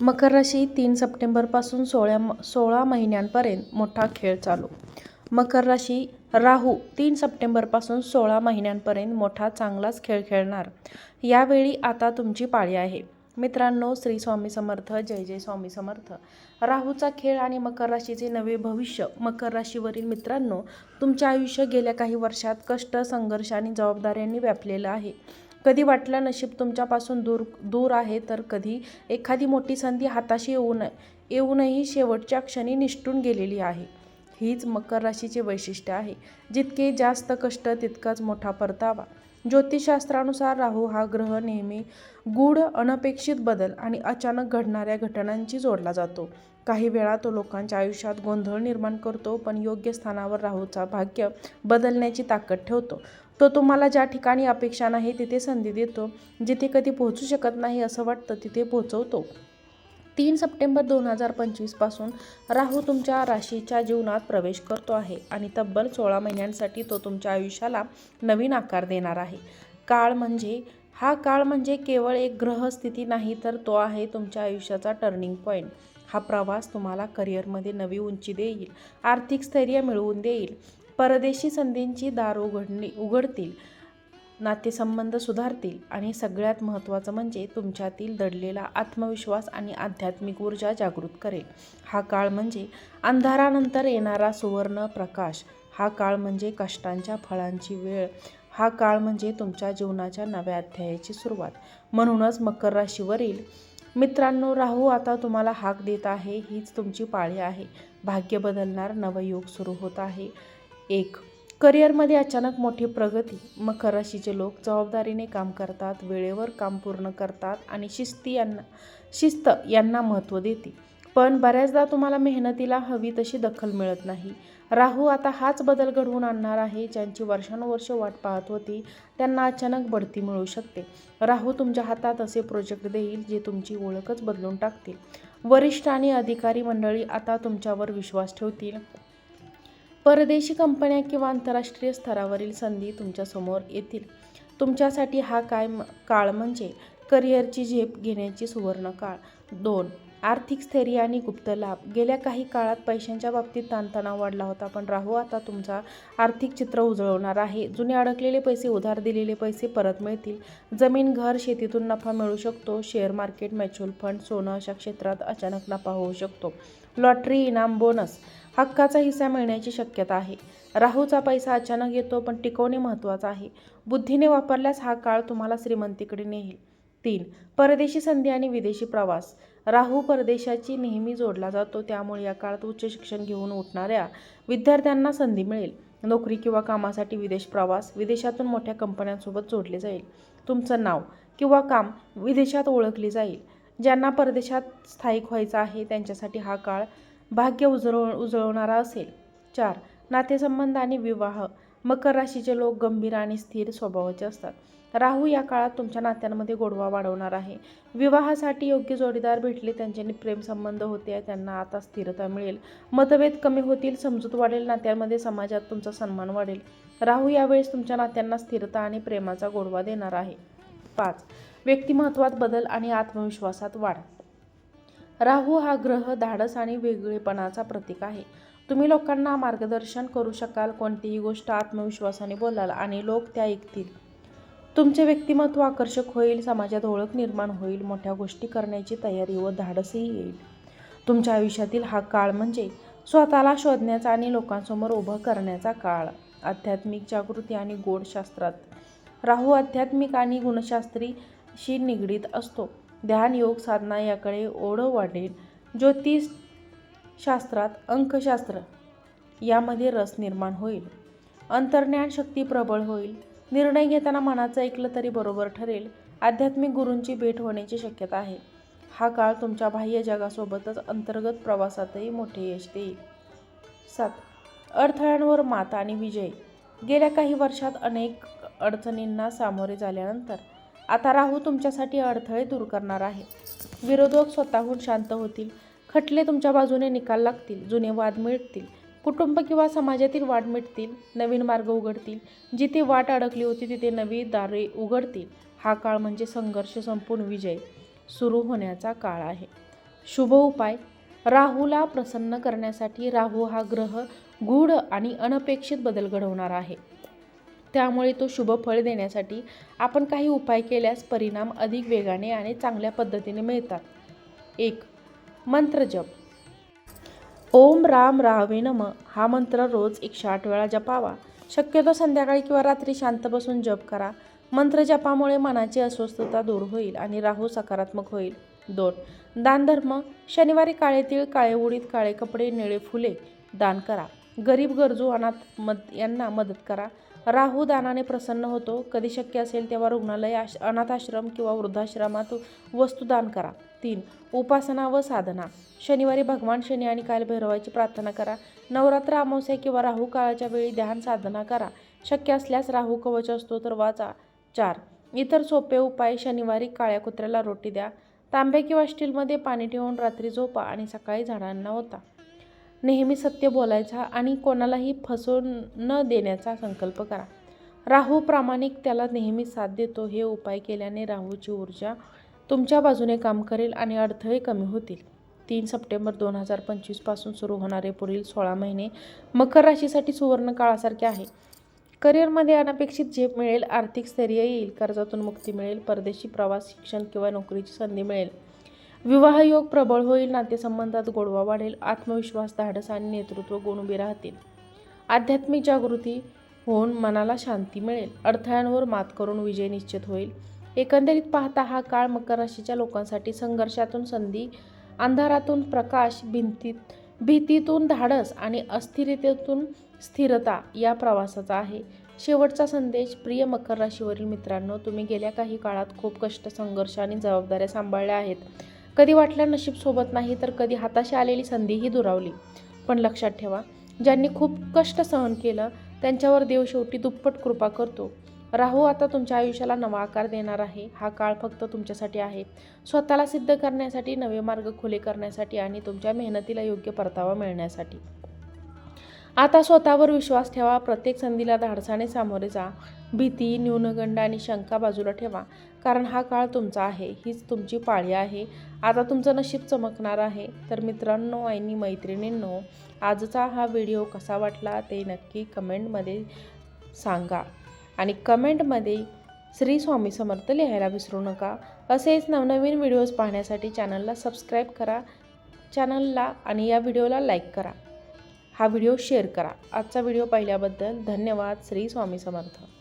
मकर राशी तीन सप्टेंबरपासून सोळा सोळा महिन्यांपर्यंत मोठा खेळ चालू. मकर राशी राहू तीन सप्टेंबरपासून सोळा महिन्यांपर्यंत मोठा चांगलाच खेळ खेळणार. यावेळी आता तुमची पाळी आहे. मित्रांनो श्री स्वामी समर्थ जय जय स्वामी समर्थ. राहूचा खेळ आणि मकर राशीचे नवे भविष्य मकर राशीवरील मित्रांनो तुमचे आयुष्य गेल्या काही वर्षात कष्ट संघर्ष आणि जबाबदाऱ्यांनी व्यापलेलं आहे. कधी वाटलं नशीब तुमच्यापासून दूर दूर आहे तर कधी एखादी मोठी संधी हाताशी येऊन येऊनही शेवटच्या क्षणी निष्ठून गेलेली आहे. हीच मकर राशीचे वैशिष्ट्य आहे. जितके जास्त कष्ट तितकाच मोठा परतावा. ज्योतिषशास्त्रानुसार राहू हा ग्रह नेहमी गूढ अनपेक्षित बदल आणि अचानक घडणाऱ्या घटनांची जोडला जातो. काही वेळा तो लोकांच्या आयुष्यात गोंधळ निर्माण करतो पण योग्य स्थानावर राहूचा भाग्य बदलण्याची ताकद ठेवतो. तो तुम्हाला ज्या ठिकाणी अपेक्षा नाही तिथे संधी देतो. जिथे कधी पोहोचू शकत नाही असं वाटतं तिथे पोहोचवतो. तीन सप्टेंबर दोन हजार पंचवीसपासून राहू तुमच्या राशीच्या जीवनात प्रवेश करतो आहे आणि तब्बल सोळा महिन्यांसाठी तो तुमच्या आयुष्याला नवीन आकार देणार आहे. काळ म्हणजे हा काळ म्हणजे केवळ एक ग्रहस्थिती नाही तर तो आहे तुमच्या आयुष्याचा टर्निंग पॉईंट हा प्रवास तुम्हाला करिअरमध्ये नवी उंची देईल आर्थिक स्थैर्य मिळवून देईल. परदेशी संधींची दार उघडणी उघडतील नातेसंबंध सुधारतील आणि सगळ्यात महत्त्वाचं म्हणजे तुमच्यातील दडलेला आत्मविश्वास आणि आध्यात्मिक ऊर्जा जागृत करेल. हा काळ म्हणजे अंधारानंतर येणारा सुवर्ण प्रकाश. हा काळ म्हणजे कष्टांच्या फळांची वेळ. हा काळ म्हणजे तुमच्या जीवनाच्या नव्या अध्यायाची सुरुवात. म्हणूनच मकर राशीवरील मित्रांनो राहू आता तुम्हाला हाक देत आहे हीच तुमची पाळी आहे. भाग्य बदलणार नवयुग सुरू होत आहे. एक करिअरमध्ये अचानक मोठी प्रगती. मकर राशीचे लोक जबाबदारीने काम करतात वेळेवर काम पूर्ण करतात आणि शिस्ती यांना शिस्त यांना महत्त्व देते. पण बऱ्याचदा तुम्हाला मेहनतीला हवी तशी दखल मिळत नाही. राहू आता हाच बदल घडवून आणणार आहे ज्यांची वर्षानुवर्ष वाट पाहत होती त्यांना अचानक बढती मिळू शकते. राहू तुमच्या हातात असे प्रोजेक्ट देईल जे तुमची ओळखच बदलून टाकतील. वरिष्ठ आणि अधिकारी मंडळी आता तुमच्यावर विश्वास ठेवतील. परदेशी कंपन्या किंवा आंतरराष्ट्रीय स्तरावरील संधी तुमच्यासमोर येतील. तुमच्यासाठी हा काय म- काळ म्हणजे? करिअरची झेप घेण्याची सुवर्ण काळ. दोन आर्थिक स्थैर्य आणि गुप्त लाभ. गेल्या काही काळात पैशांच्या बाबतीत ताणतणाव वाढला होता पण राहू आता तुमचा आर्थिक चित्र उजळवणार आहे. जुने अडकलेले पैसे उधार दिलेले पैसे परत मिळतील. जमीन घर शेतीतून नफा मिळू शकतो. शेअर मार्केट म्युच्युअल फंड सोनं अशा क्षेत्रात अचानक नफा होऊ शकतो. लॉटरी इनाम बोनस. हक्काचा हिस्सा मिळण्याची शक्यता आहे. राहूचा पैसा अचानक येतो पण टिकवणे महत्त्वाचं आहे. बुद्धीने वापरल्यास हा काळ तुम्हाला श्रीमंतीकडे नेईल. तीन परदेशी संधी आणि विदेशी प्रवास. राहू परदेशाची नेहमी जोडला जातो त्यामुळे या काळात उच्च शिक्षण घेऊन उठणाऱ्या विद्यार्थ्यांना संधी मिळेल. नोकरी किंवा कामासाठी विदेश प्रवास विदेशातून मोठ्या कंपन्यांसोबत जोडले जाईल. तुमचं नाव किंवा काम विदेशात ओळखले जाईल. ज्यांना परदेशात स्थायिक व्हायचं आहे त्यांच्यासाठी हा काळ भाग्य उजळव उजळवणारा असेल. चार नातेसंबंध आणि विवाह. मकर राशीचे लोक गंभीर आणि स्थिर स्वभावाचे असतात. राहू या काळात तुमच्या नात्यांमध्ये गोडवा वाढवणार आहे. विवाहासाठी योग्य जोडीदार भेटले त्यांच्यानी प्रेमसंबंध होते त्यांना आता स्थिरता मिळेल. मतभेद कमी होतील समजूत वाढेल नात्यांमध्ये समाजात तुमचा सन्मान वाढेल. राहू यावेळेस तुमच्या नात्यांना स्थिरता आणि प्रेमाचा गोडवा देणार आहे. पाच व्यक्तिमत्वात बदल आणि आत्मविश्वासात वाढ. राहू हा ग्रह धाडस आणि वेगळेपणाचा प्रतीक आहे. तुम्ही लोकांना मार्गदर्शन करू शकाल कोणतीही गोष्ट आत्मविश्वासाने बोलाल आणि लोक त्या ऐकतील. तुमचे व्यक्तिमत्व आकर्षक होईल समाजात ओळख निर्माण होईल मोठ्या गोष्टी करण्याची तयारी व धाडसही येईल. तुमच्या आयुष्यातील हा काळ म्हणजे स्वतःला शोधण्याचा आणि लोकांसमोर उभं करण्याचा काळ. आध्यात्मिक जागृती आणि गोड शास्त्रात राहू आध्यात्मिक आणि गुणशास्त्रीशी निगडीत असतो. ध्यान योग साधना याकडे ओढ वाढेल. ज्योतिष शास्त्रात अंकशास्त्र यामध्ये रस निर्माण होईल. अंतर्ज्ञान शक्ती प्रबळ होईल. निर्णय घेताना मनाचं ऐकलं तरी बरोबर ठरेल. आध्यात्मिक गुरूंची भेट होण्याची शक्यता आहे. हा काळ तुमच्या बाह्य जगासोबतच अंतर्गत प्रवासातही मोठे यश देईल. सात. अडथळ्यांवर मात आणि विजय. गेल्या काही वर्षात अनेक अडचणींना सामोरे झाल्यानंतर आता राहू तुमच्यासाठी अडथळे दूर करणार आहे. विरोधक स्वतःहून शांत होतील. खटले तुमच्या बाजूने निकाल लागतील. जुने वाद मिळतील. कुटुंब किंवा समाजातील वाद मिटतील. नवीन मार्ग उघडतील. जिथे वाट अडकली होती तिथे नवी दारे उघडतील. हा काळ म्हणजे संघर्ष संपूर्ण विजय. सुरू होण्याचा काळ आहे. शुभ उपाय. राहूला प्रसन्न करण्यासाठी राहू हा ग्रह गूढ आणि अनपेक्षित बदल घडवणार आहे. त्यामुळे तो शुभ फळ देण्यासाठी आपण काही उपाय केल्यास परिणाम अधिक वेगाने आणि चांगल्या पद्धतीने मिळतात. एक मंत्र जप. ओम राम राहवे नम. हा मंत्र रोज एकशे आठ वेळा जपावा. शक्यतो संध्याकाळी किंवा रात्री शांत बसून जप करा. मंत्र जपामुळे मनाची अस्वस्थता दूर होईल आणि राहू सकारात्मक होईल. दोन दानधर्म. शनिवारी काळे तीळ काळे उडीद काळे कपडे निळे फुले दान करा. गरीब गरजू अनाथ मद यांना मदत करा. राहू दानाने प्रसन्न होतो. कधी शक्य असेल तेव्हा रुग्णालय आश अनाथाश्रम किंवा वृद्धाश्रमात वस्तुदान करा. तीन उपासना व साधना. शनिवारी भगवान शनी आणि कालभैरवाची प्रार्थना करा. नवरात्र अमावस्या किंवा राहू काळाच्या वेळी ध्यान साधना करा. शक्य असल्यास राहू कवच असतो तर वाचा. चार इतर सोपे उपाय. शनिवारी काळ्या कुत्र्याला रोटी द्या. तांब्या किंवा स्टीलमध्ये पाणी ठेवून रात्री झोपा आणि सकाळी झाडांना होता नेहमी सत्य बोलायचा आणि कोणालाही फसवून न देण्याचा संकल्प करा. राहू प्रामाणिक त्याला नेहमी साथ देतो हे उपाय केल्याने राहूची ऊर्जा तुमच्या बाजूने काम करेल आणि अडथळे कमी होतील. तीन सप्टेंबर दोन हजार पंचवीसपासून सुरू होणारे पुढील सोळा महिने मकर राशीसाठी सुवर्ण काळासारखे आहे. करिअरमध्ये अनपेक्षित झेप मिळेल आर्थिक स्थैर्य येईल कर्जातून मुक्ती मिळेल परदेशी प्रवास शिक्षण किंवा नोकरीची संधी मिळेल. विवाहयोग प्रबळ होईल नातेसंबंधात गोडवा वाढेल आत्मविश्वास धाडस आणि नेतृत्व गुण उभे राहतील. आध्यात्मिक जागृती होऊन मनाला शांती मिळेल. अडथळ्यांवर मात करून विजय निश्चित होईल. एकंदरीत पाहता हा काळ मकर राशीच्या लोकांसाठी संघर्षातून संधी अंधारातून प्रकाश भिंतीत भीतीतून धाडस आणि अस्थिरतेतून स्थिरता या प्रवासाचा आहे. शेवटचा संदेश प्रिय मकर राशीवरील मित्रांनो तुम्ही गेल्या काही काळात खूप कष्ट संघर्ष आणि जबाबदाऱ्या सांभाळल्या आहेत. कधी वाटलं नशीब सोबत नाही तर कधी हाताशी आलेली संधीही दुरावली. पण लक्षात ठेवा ज्यांनी खूप कष्ट सहन केलं त्यांच्यावर देव शेवटी दुप्पट कृपा करतो. राहू आता तुमच्या आयुष्याला नवा आकार देणार आहे. हा काळ फक्त तुमच्यासाठी आहे. स्वतःला सिद्ध करण्यासाठी नवे मार्ग खुले करण्यासाठी आणि तुमच्या मेहनतीला योग्य परतावा मिळण्यासाठी. आता स्वतःवर विश्वास ठेवा. प्रत्येक संधीला धाडसाने सामोरे जा. भीती न्यूनगंड आणि शंका बाजूला ठेवा. कारण हा काळ तुमचा आहे. हीच तुमची पाळी आहे. आता तुमचं नशीब चमकणार आहे. तर मित्रांनो आणि मैत्रिणींनो आजचा हा व्हिडिओ कसा वाटला ते नक्की कमेंटमध्ये सांगा. आणि कमेंटमध्ये श्री स्वामी समर्थ लिहायला विसरू नका. असेच नवनवीन व्हिडिओज पाहण्यासाठी चॅनलला सबस्क्राईब करा चॅनलला आणि या व्हिडिओला लाईक करा. हा व्हिडिओ शेअर करा. आजचा व्हिडिओ पाहिल्याबद्दल धन्यवाद. श्री स्वामी समर्थ.